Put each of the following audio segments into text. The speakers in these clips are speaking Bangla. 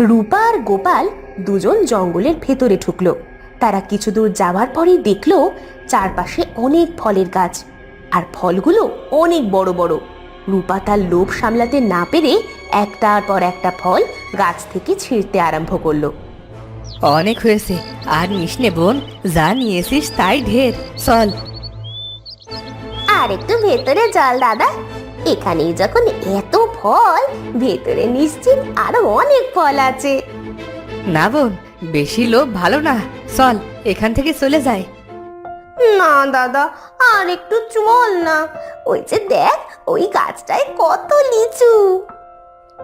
রূপা আর গোপাল দুজন জঙ্গলের ভেতরে ঢুকলো। তারা কিছু দূর যাওয়ার পরেই দেখল চারপাশে অনেক ফলের গাছ আর ফলগুলো অনেক বড় বড়। রূপা তার লোভ সামলাতে না পেরে একটার পর একটা ফল গাছ থেকে ছিঁড়তে আরম্ভ করল। অনেক হয়েছে আর নিস নে বোন যা নিয়েছিস তাই ঢের চল। আর একটু ভেতরে চল দাদা। এখানেই যখন এত ফল ভেতরে নিশ্চিত আরও অনেক ফল আছে। না বোন বেশি লোভ ভালো না। চল এখান থেকে চলে যায় না দাদা আর একটু চল না। ওই যে দেখ ওই গাছটায় কত লিচু।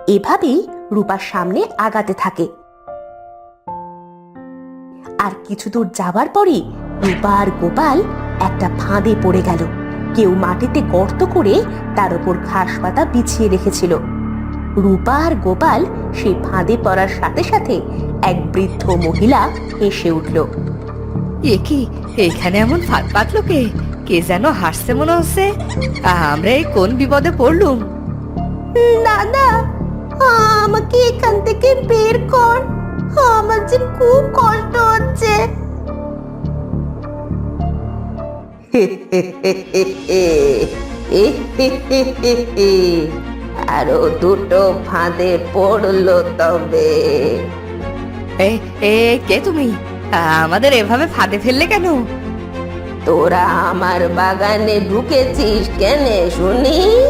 এভাবেই রূপার সামনে আগাতে থাকে। আর কিছু দূর যাবার পরে রূপা আর গোপাল একটা ফাঁদে পড়ে গেল। কেউ মাটিতে গর্ত করে তার উপর ঘাস পাতা বিছিয়ে রেখেছিল। রূপা আর গোপাল সেই ফাঁদে পড়ার সাথে সাথে এক বৃদ্ধ মহিলা হেসে উঠল এ কি এখানে এমন ফাঁদ পাতলো কে? কে যেন হাসছে মনে হচ্ছে। আমরা এই কোন বিপদে পড়লুম? দাদা আমাকে এখান থেকে বের কর। আমার যে খুব কষ্ট হচ্ছে। আরও দুটো ফাঁদে পড়ল তবে। এ এ কে তুমি? আমাদের এভাবে ফাঁদে ফেললে কেন? তোরা আমার বাগানে ঢুকেছিস কেনে শুনি?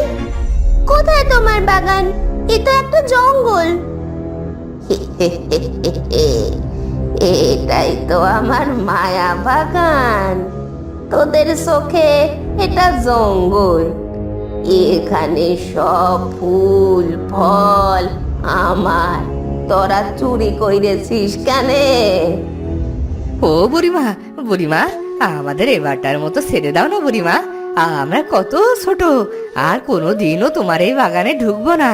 কোথায় তোমার বাগান? এ তো একটা জঙ্গল। এটাই তো আমার মায়া বাগান। তোদের চোখে এটা জঙ্গল। এখানে সব ফুল ফল আমার। তোরা চুরি কইরেছিস কেনে? ও বুড়িমা বুড়িমা আমাদের এবারটার মতো ছেড়ে দাও না বুড়িমা। আমরা কত ছোট আর কোনো দিনও তোমার এই বাগানে ঢুকবো না।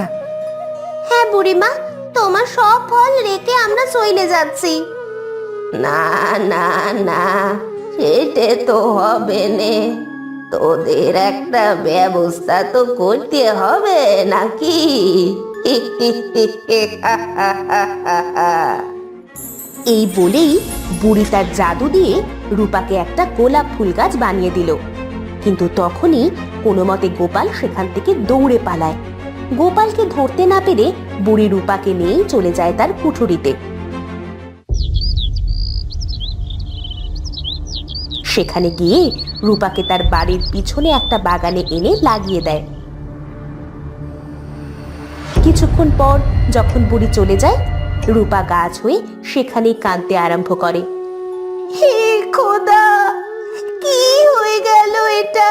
হ্যাঁ বুড়িমা তোমার সব ফল রেখে আমরা চলে যাচ্ছি। না না সেটে তো হবে নে। তোদের একটা ব্যবস্থা তো করতে হবে নাকি? এই বলেই বুড়ি তার জাদু দিয়ে রূপাকে একটা গোলাপ ফুল গাছ বানিয়ে দিল। কিন্তু তখনই কোনো মতে গোপাল সেখান থেকে দৌড়ে পালায়। গোপালকে ধরতে না পেরে বুড়ি রূপাকে নিয়েই চলে যায় তার কুঠুরিতে। সেখানে গিয়ে রূপাকে তার বাড়ির পিছনে একটা বাগানে এনে লাগিয়ে দেয়। কিছুক্ষণ পর যখন বুড়ি চলে যায়, রূপা গাছ হয়ে সেখানেই কাঁদতে আরম্ভ করে। হে খোদা, কি হয়ে গেল এটা?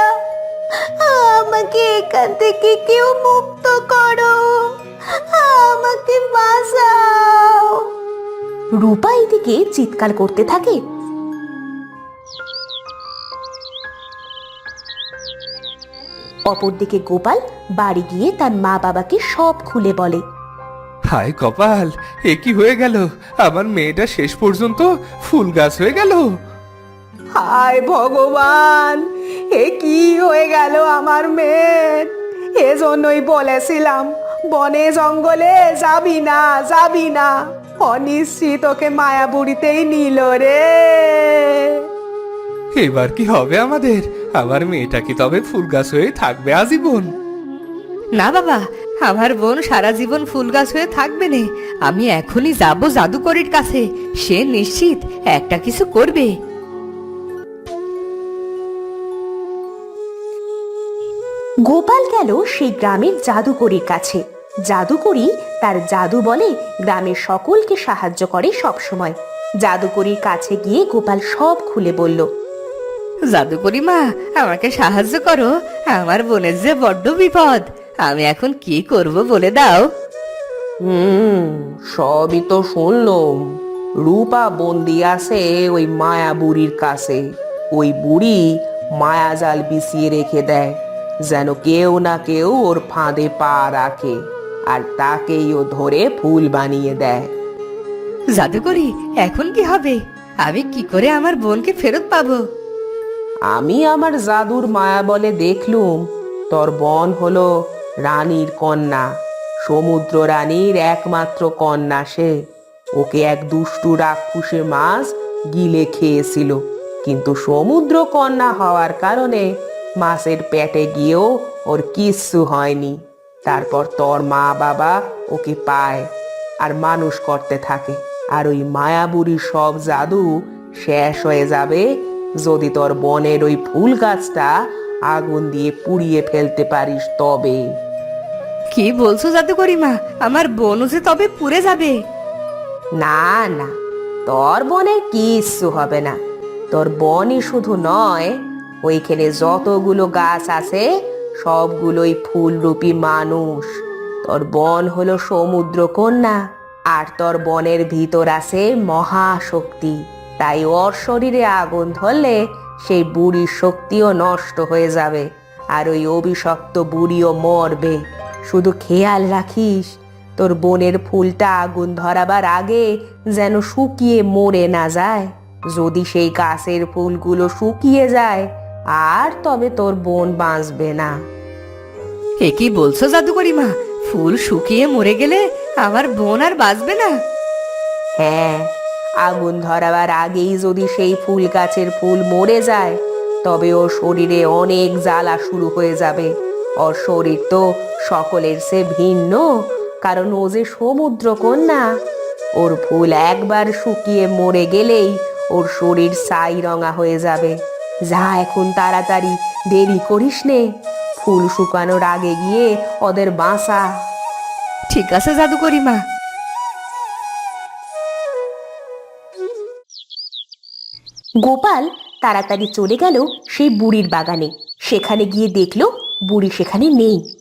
আমাকে এখান থেকে কেউ মুক্ত করো। আমাকে বাঁচাও। রূপা এদিকে চিৎকার করতে থাকে। অপরদিকে গোপাল বাড়ি গিয়ে তার মা বাবাকে সব খুলে বলে। হায় কপাল এ কি হয়ে গেল? আমার মেয়েটা শেষ পর্যন্ত ফুল গাছ হয়ে গেল। হায় ভগবান এ কি হয়ে গেল আমার মেয়ের? এজন্যই বলেছিলাম বনে জঙ্গলে যাবি না যাবি না। অনিশ্চিত ওকে মায়াবুড়িতেই নিল রে। এবার কি হবে আমাদের? আমার মেয়েটা কি তবে ফুল গাছ হয়ে থাকবে আজীবন? না বাবা আমার বোন সারা জীবন ফুল গাছ হয়ে থাকবে না। আমি এখনই যাব জাদুকরির কাছে। সে নিশ্চিত একটা কিছু করবে। গোপাল গেল সেই গ্রামের জাদুকরির কাছে। জাদুকরি তার জাদু বলে গ্রামের সকলকে সাহায্য করে সব সময় জাদুকরির কাছে গিয়ে গোপাল সব খুলে বলল জাদুকরি মা আমাকে সাহায্য করো। আমার বোনের যে বড্ড বিপদ আমি এখন কি করব বলে দাও। হুম সবই তো শুনলাম। রূপা বন্দি আছে ওই মায়া বুড়ির কাছে। ওই বুড়ি মায়া জাল বিছিয়ে রেখে দেয় যেন কেউ না কেউ ওর ফাঁদে পা রাখে আর তাকেই ও ধরে ফুল বানিয়ে দেয়। জাদুকরি এখন কি হবে? আমি কি করে আমার বোনকে ফেরত পাবো? আমি আমার জাদুর মায়া বলে দেখলুম, তোর বন হলো রানীর কন্যা, সমুদ্র রানীর একমাত্র কন্যা সে। ওকে এক দুষ্টু রাক্ষসে মাছ গিলে খেয়েছিল, কিন্তু সমুদ্র কন্যা হওয়ার কারণে মাছের পেটে গিয়েও ওর কিচ্ছু হয়নি। তারপর তোর মা বাবা ওকে পায় আর মানুষ করতে থাকে, আর ওই মায়াবুড়ির সব জাদু শেষ হয়ে যাবে যদি তোর বনের ওই ফুল গাছটা আগুন দিয়ে পুড়িয়ে ফেলতে পারিস তবে। কি বলছো জাদুকরি মা আমার বোনও যে তবে পুড়ে যাবে। না না তোর বনের কিচ্ছু হবে না। তোর বনই শুধু নয় ওইখানে যতগুলো গাছ আছে সবগুলোই ফুলরূপী মানুষ। তোর বন হলো সমুদ্র কন্যা আর তোর বনের ভিতর আছে মহাশক্তি। তাই ওর শরীরে আগুন ধরলে সেই বুড়ির শক্তিও নষ্ট হয়ে যাবে। আর ওই অভিশপ্ত বুড়িও মরবে। শুধু খেয়াল রাখিস তোর বোনের ফুলটা আগুন ধরাবার আগে যেন শুকিয়ে মরে না যায়। যদি সেই গাছের ফুলগুলো শুকিয়ে যায় আর তবে তোর বোন বাঁচবে না। এ কি বলছো জাদুকরি মা? ফুল শুকিয়ে মরে গেলে আমার বোন আর বাঁচবে না? হ্যাঁ আগুন ধরাবার আগেই যদি সেই ফুল গাছের ফুল মরে যায়, তবে ওর শরীরে অনেক জ্বালা শুরু হয়ে যাবে। ওর শরীর তো সকলের সে ভিন্ন, কারণ ও যে সমুদ্র কন্যা ওর ফুল একবার শুকিয়ে মরে গেলেই ওর শরীর ছাই রঙা হয়ে যাবে। যা এখন তাড়াতাড়ি দেরি করিস নে, ফুল শুকানোর আগে গিয়ে ওদের বাঁচা। ঠিক আছে জাদুকরি মা। গোপাল তাড়াতাড়ি চলে গেল সেই বুড়ির বাগানে। সেখানে গিয়ে দেখল বুড়ি সেখানে নেই।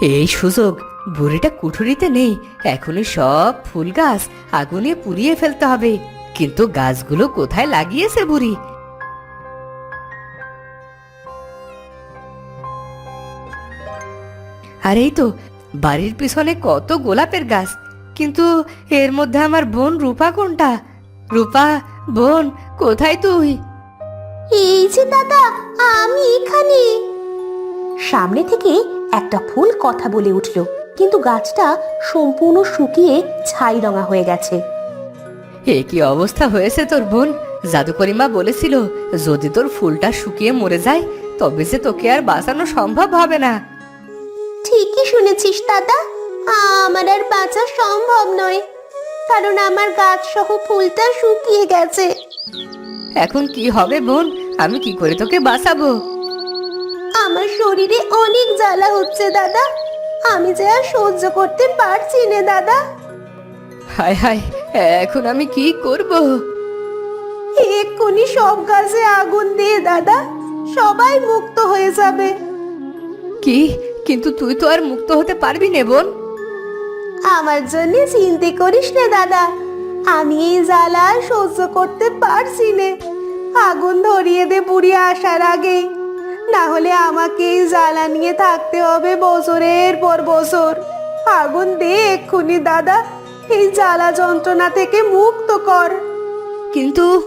এই সুযোগ বুড়িটা কুঠুরিতে নেই। এখনই সব ফুল গাছ আগুনে পুড়িয়ে ফেলতে হবে। কিন্তু গাছগুলো কোথায় লাগিয়েছে বুড়ি? আর এই তো, বাড়ির পিছনে কত গোলাপের গাছ। কিন্তু এর মধ্যে আমার বোন রূপা কোনটা? রূপা বোন কোথায় তুই? এই যে দাদা আমি এখানে। সামনে থেকে একটা ফুল কথা বলে উঠল কিন্তু গাছটা সম্পূর্ণ শুকিয়ে ছাই রঙা হয়ে গেছে। এ কি অবস্থা হয়েছে তোর বোন? জাদুকরিমা বলেছিল যদি তোর ফুলটা শুকিয়ে মরে যায় তবে যে তোকে আর বাঁচানো সম্ভব হবে না। ঠিকই শুনেছিস দাদা আমার আর বাঁচা সম্ভব নয়। কারণ আমার গাছ সহ ফুলটা শুকিয়ে গেছে। এখন কি হবে বোন? আমি কি করে তোকে বাঁচাবো? আমার শরীরে অনেক জ্বালা হচ্ছে দাদা। আমি যে আর সহ্য করতে পারছি না দাদা। হায় হায় এখন আমি কি করব? এক্ষুনি সব গাছে আগুন দিয়ে দাদা। সবাই মুক্ত হয়ে যাবে। কি? কিন্তু তুই তো আর মুক্ত হতে পারবি নে বোন। আমার জন্য চিন্তা করিস না দাদা। আমি এই জ্বালা সহ্য করতে পারছি না। আগুন ধরিয়ে দে বুড়ি আসার আগেই না হলে আমাকে এই জ্বালা নিয়ে থাকতে হবে বছরের পর বছর। আগুন দে এক্ষুনি দাদা। এই জ্বালা যন্ত্রণা থেকে মুক্ত কর। কিন্তু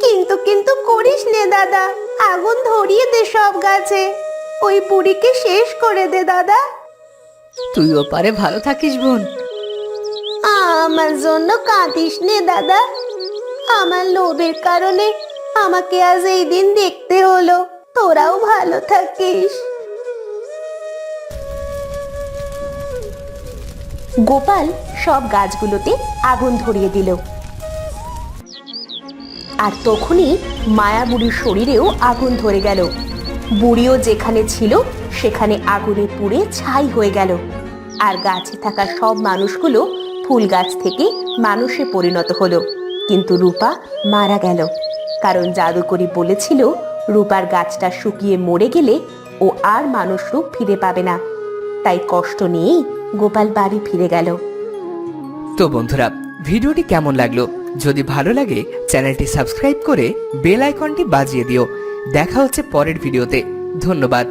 কিন্তু কিন্তু করিস নে দাদা। আগুন ধরিয়ে দে সব গাছে। ওই বুড়িকে শেষ করে দে দাদা। তুই ওপারে ভালো থাকিস বোন। আমার জন্য কাঁদিস নে দাদা। আমার লোভের কারণে আমাকে আজ এই দিন দেখতে হলো। তোরাও ভালো থাকিস। গোপাল সব গাছগুলোতে আগুন ধরিয়ে দিল। আর তখনই মায়া বুড়ির শরীরেও আগুন ধরে গেল। বুড়িও যেখানে ছিল, সেখানে আগুনে পুড়ে ছাই হয়ে গেল। আর গাছে থাকা সব মানুষগুলো ফুল গাছ থেকে মানুষে পরিণত হলো। কিন্তু রূপা মারা গেল। কারণ জাদুকরি বলেছিল, রূপার গাছটা শুকিয়ে মরে গেলে ও আর মানুষ রূপ ফিরে পাবে না। তাই কষ্ট নিয়েই গোপাল বাড়ি ফিরে গেল। তো বন্ধুরা, ভিডিওটি কেমন লাগল? যদি ভালো লাগে, চ্যানেলটি সাবস্ক্রাইব করে বেল আইকনটি বাজিয়ে দিও। দেখা হচ্ছে পরের ভিডিওতে। ধন্যবাদ।